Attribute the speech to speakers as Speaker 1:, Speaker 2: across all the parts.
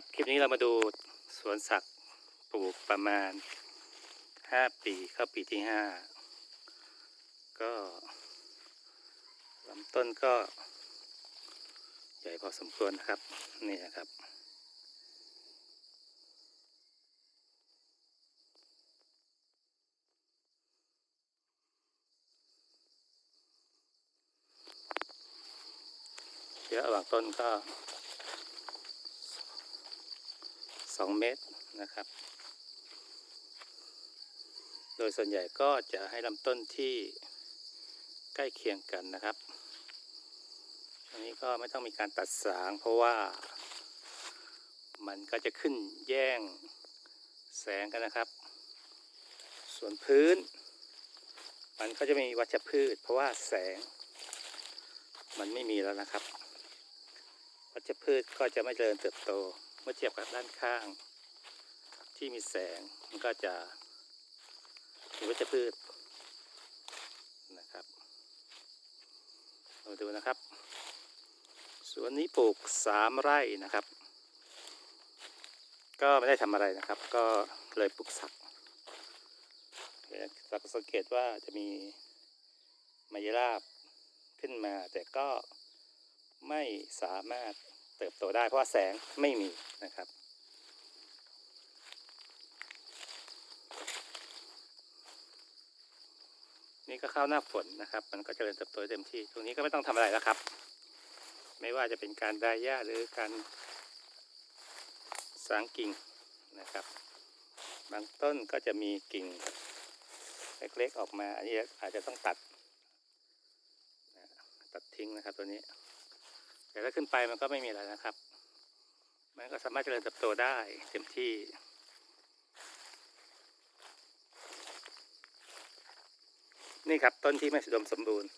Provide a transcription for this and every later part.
Speaker 1: ครับ คลิปนี้เรามาดูสวนสัตว์ปลูกประมาณ 5 ปีเข้าปีที่ 5 ก็ลำต้นก็ ใหญ่พอสมควรนะครับ นี่นะครับ เยอะระหว่างต้นก็ 2 เมตรนะครับ โดยส่วนใหญ่ก็จะให้ลำต้นที่ใกล้เคียงกันนะครับ อันนี้ก็ไม่ต้องมีการตัดสางเพราะว่ามันก็จะขึ้นแย่งแสงกันนะครับ ส่วนพื้น มันก็จะมีวัชพืช เพราะว่าแสง มันไม่มีแล้วนะครับ วัชพืชก็จะไม่เจริญเติบโต เมื่อเทียบกับด้านข้างที่มีแสงมันก็จะมีวัชพืชนะครับเราดูนะครับสวนนี้ปลูกสามไร่นะครับ ก็ไม่ได้ทำอะไรนะครับ ก็เลยปลูกสักสักสังเกตว่าจะมีมายราบขึ้นมา แต่ก็ไม่สามารถ เติบโตได้ เพราะาแสงไม่มีนะครับ นี่ก็เข้าหน้าฝนนะครับ มันก็จเจริญเติบโตเต็มที่ ตรงนี้ก็ไม่ต้องทำอะไรแล้วครับ ไม่ว่าจะเป็นการดายหญ้าหรือการสางกิ่งนะครับ บางต้นก็จะมีกิ่งเล็กๆออกมา อันนี้อาจจะต้องตัด ตัดทิ้งนะครับตัวนี้ แต่ถ้าขึ้นไปมันก็ไม่มีอะไรนะครับ มันก็สามารถเจริญเติบโตได้เต็มที่ นี่ครับต้นที่ไม่สมบูรณ์สมบูรณ์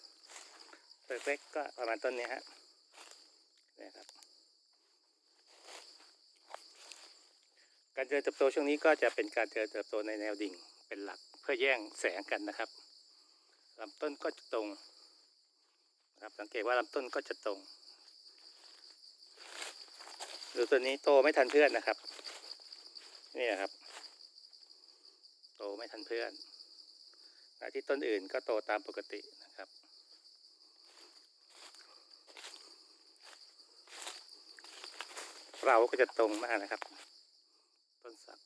Speaker 1: เล็กๆก็ประมาณต้นนี้ฮะนี่ครับ การเจริญเติบโตช่วงนี้ก็จะเป็นการเจริญเติบโตในแนวดิ่งเป็นหลักเพื่อแย่งแสงกันนะครับลำต้นก็จะตรงครับสังเกตว่าลำต้นก็จะตรง ดูตัวนี้โตไม่ทันเพื่อนนะครับ นี่นะครับ โตไม่ทันเพื่อนขณะที่ต้นอื่นก็โตตามปกตินะครับ เราก็จะตรงมากนะครับ ต้นสัก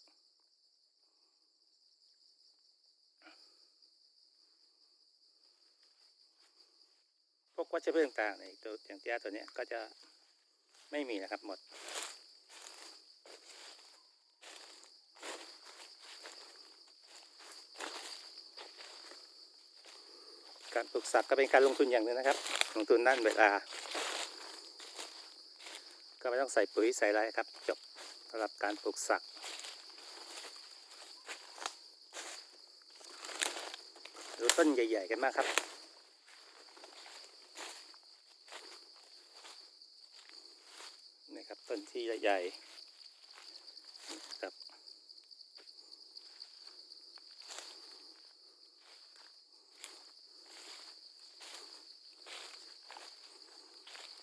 Speaker 1: พวกวัชพืชต่างๆในตัวอย่างที่ตัวนี้ก็จะไม่มีนะครับหมด การปลูกสักก็เป็นการลงทุนอย่างหนึ่งนะครับ ลงทุนด้านเวลา ก็ไม่ต้องใส่ปุ๋ยใส่ไรครับ จบสำหรับการปลูกสักดูต้นใหญ่ ๆ กันมากครับ นี่ครับต้นที่ใหญ่ๆนี่ครับ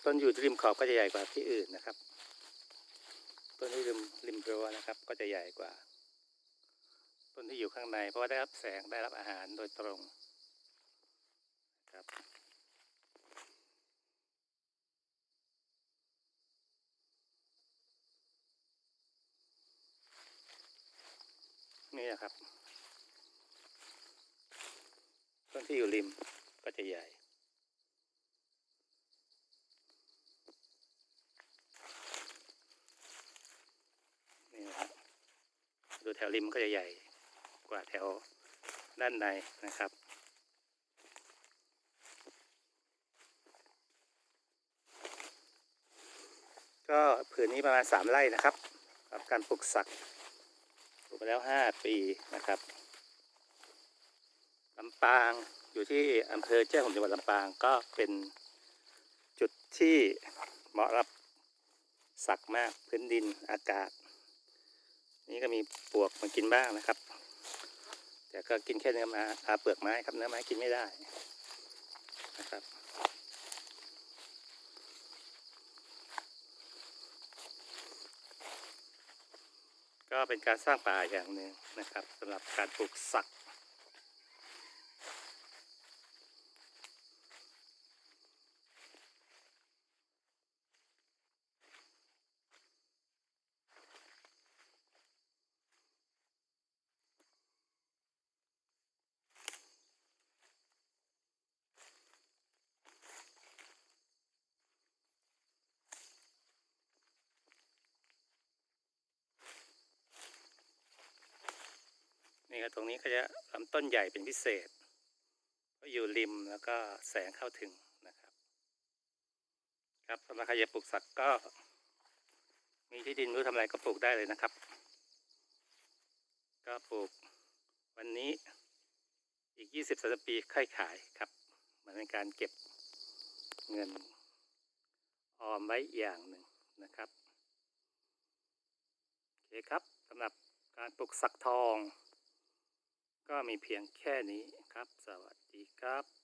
Speaker 1: ต้นอยู่ริมขอบก็จะใหญ่กว่าที่อื่นนะครับ ต้นที่ริมริมรั้วนะครับ ก็จะใหญ่กว่า ต้นที่อยู่ข้างใน เพราะว่าได้รับแสงได้รับอาหารโดยตรงครับนี่นะครับ ต้นที่อยู่ริมก็จะใหญ่ นี่นะครับดู แถวริมก็จะใหญ่กว่าแถวด้านในนะครับ ก็ผืนนี้ประมาณสามไร่นะครับกับการปลูกสักปลูกมาแล้วห้าปีนะครับลำปางอยู่ที่อำเภอแจ้ห่มจังหวัดลำปางก็เป็นจุดที่เหมาะรับสักมากพื้นดินอากาศ นี่ก็มีปวกมากินบ้างนะครับ แต่ก็กินแค่เนื้อมาอาเปลือกไม้ครับเนื้อไม้กินไม่ได้นะครับก็เป็นการสร้างป่าอย่างหนึ่งนะครับสำหรับการปลูกสัก นี่ครับตรงนี้ก็จะลำต้นใหญ่เป็นพิเศษก็อยู่ริมแล้วก็แสงเข้าถึงนะครับ ครับสำหรับใครจะปลูกสักก็ มีที่ดินรู้ทำอะไรก็ปลูกได้เลยนะครับ ก็ปลูกวันนี้อีกยี่สิบสามปีค่อยขายครับมันเป็นการเก็บเงินออมไว้อย่างหนึ่งนะครับโอเคครับสำหรับการปลูกสักทอง ก็มีเพียงแค่นี้ครับ สวัสดีครับ